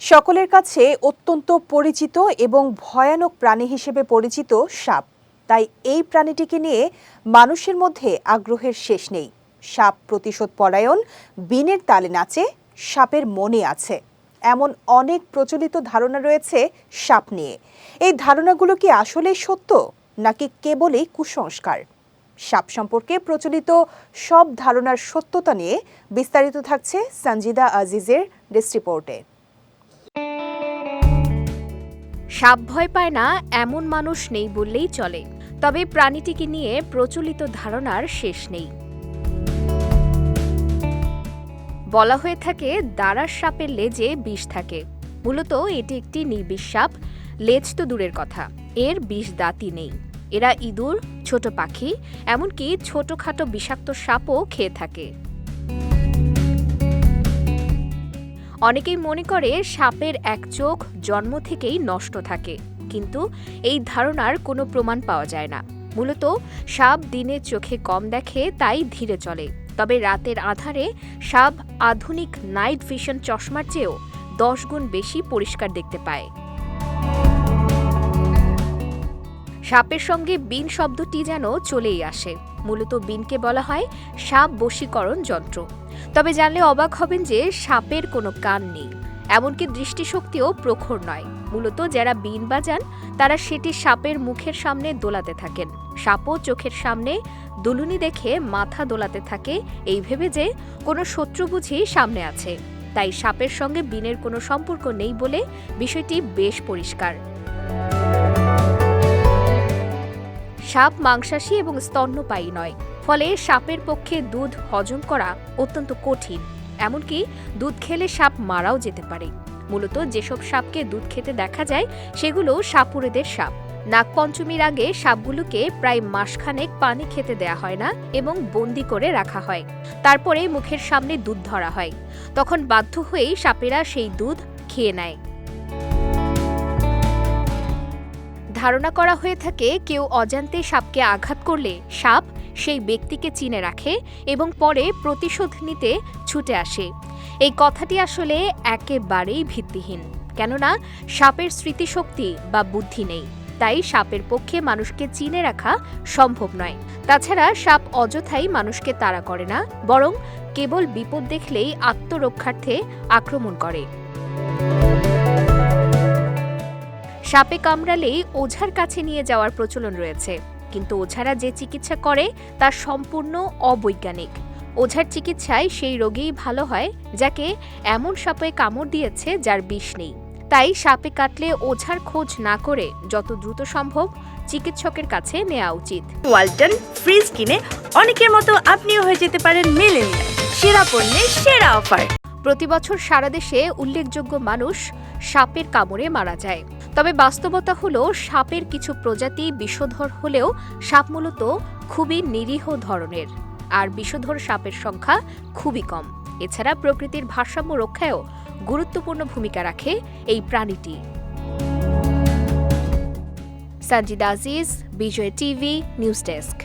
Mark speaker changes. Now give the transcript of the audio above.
Speaker 1: সকলের কাছে অত্যন্ত পরিচিত এবং ভয়ানক প্রাণী হিসেবে পরিচিত সাপ। তাই এই প্রাণীটিকে নিয়ে মানুষের মধ্যে আগ্রহের শেষ নেই। সাপ প্রতিশোধ পরায়ণ, বিনের তালে নাচে, সাপের মনে আছে। এমন অনেক প্রচলিত ধারণা রয়েছে সাপ নিয়ে। এই ধারণাগুলো কি আসলেই সত্য, নাকি কেবলই কুসংস্কার? সাপ সম্পর্কে প্রচলিত সব ধারণার সত্যতা নিয়ে বিস্তারিত থাকছে সঞ্জিদা আজিজের ডেস্ক
Speaker 2: সাপ ভয় পায় না, এমন মানুষ নেই বললেই চলে। তবে প্রাণীটিকে নিয়ে প্রচলিত ধারণার শেষ নেই। বলা হয়ে থাকে দাঁড়ার সাপের লেজে বিষ থাকে। মূলত এটি একটি নির্বিষ সাপ। লেজ তো দূরের কথা, এর বিষ দাঁতই নেই। এরা ইঁদুর, ছোট পাখি, এমনকি ছোটখাটো বিষাক্ত সাপও খেয়ে থাকে। অনেকেই মনে করে সাপের এক চোখ জন্ম থেকেই নষ্ট থাকে, কিন্তু এই ধারণার কোনো প্রমাণ পাওয়া যায় না। মূলত সাপ দিনে চোখে কম দেখে, তাই ধীরে চলে। তবে রাতের আধারে সাপ আধুনিক নাইট ভিশন চশমার চেয়েও দশ গুণ বেশি পরিষ্কার দেখতে পায়। সাপের সঙ্গে বিন শব্দটি যেন চলেই আসে। মূলত বিনকে বলা হয় সাপ বশীকরণ যন্ত্র। তবে জানলে অবাক হবেন যে সাপের কোনো কান নেই। এমনকি দৃষ্টিশক্তিও প্রখর নয়। মূলত যারা বিন বাজান, তারা সেটি সাপের মুখের সামনে দোলাতে থাকেন। সাপও চোখের সামনে দুলুনি দেখে মাথা দোলাতে থাকে। এই ভেবে যে কোনো শত্রু বুঝি সামনে আছে। তাই সাপের সঙ্গে বিনের কোনো সম্পর্ক নেই বলে বিষয়টি বেশ পরিষ্কার। সাপ, মাংসাশী এবং স্তন্যপায়ী নয়। ফলে সাপের পক্ষে দুধ হজম করা অত্যন্ত কঠিন। এমনকি দুধ খেলে সাপ মারাও যেতে পারে। মূলত যেসব সাপকে দুধ খেতে দেখা যায়, সেগুলো সাপুরেদের সাপ। নাগপঞ্চমীর আগে সাপগুলোকে প্রায় মাসখানেক পানি খেতে দেয়া হয় না এবং বন্দি করে রাখা হয়। তারপরে মুখের সামনে দুধ ধরা হয়। তখন বাধ্য হয়েই সাপেরা সেই দুধ খেয়ে নেয়। ধারণা করা হয়ে থাকে, কেউ অজান্তে সাপকে আঘাত করলে সাপ সেই ব্যক্তিকে চিনে রাখে এবং পরে প্রতিশোধ নিতে ছুটে আসে। এই কথাটি আসলে একেবারেই ভিত্তিহীন, কেননা সাপের স্মৃতিশক্তি বা বুদ্ধি নেই, তাই সাপের পক্ষে মানুষকে চিনে রাখা সম্ভব নয়। তাছাড়া সাপ অযথাই মানুষকে তাড়া করে না, বরং কেবল বিপদ দেখলেই আত্মরক্ষার্থে আক্রমণ করে। সাপে কামড়ালেই ওঝার কাছে নিয়ে যাওয়ার প্রচলন রয়েছে। কিন্তু ওঝারা যে চিকিৎসা করে, তা সম্পূর্ণ অবৈজ্ঞানিক। ওঝার চিকিৎসায় সেই রোগেই ভালো হয়, যাকে এমন সাপে কামড় দিয়েছে যার বিষ নেই। তাই সাপে কাটলে ওঝার খোঁজ না করে যত দ্রুত সম্ভব চিকিৎসকের কাছে নেওয়া উচিত।
Speaker 3: ওয়ালটন ফ্রিজ কিনে অনেকের মতো আপনিও হয়ে যেতে পারেন মেলেনিয়া সেরা পণ্যের সেরা অফার।
Speaker 2: প্রতি বছর সারা দেশে উল্লেখযোগ্য মানুষ সাপের কামড়ে মারা যায়। তবে বাস্তবতা হলো, সাপের কিছু প্রজাতি বিষধর হলেও সাপ মূলত খুবই নিরীহ ধরনের, আর বিষধর সাপের সংখ্যা খুবই কম। এছাড়া প্রকৃতির ভারসাম্য রক্ষায়ও গুরুত্বপূর্ণ ভূমিকা রাখে এই প্রাণীটি। Sajid Aziz, Bijoy TV, news desk.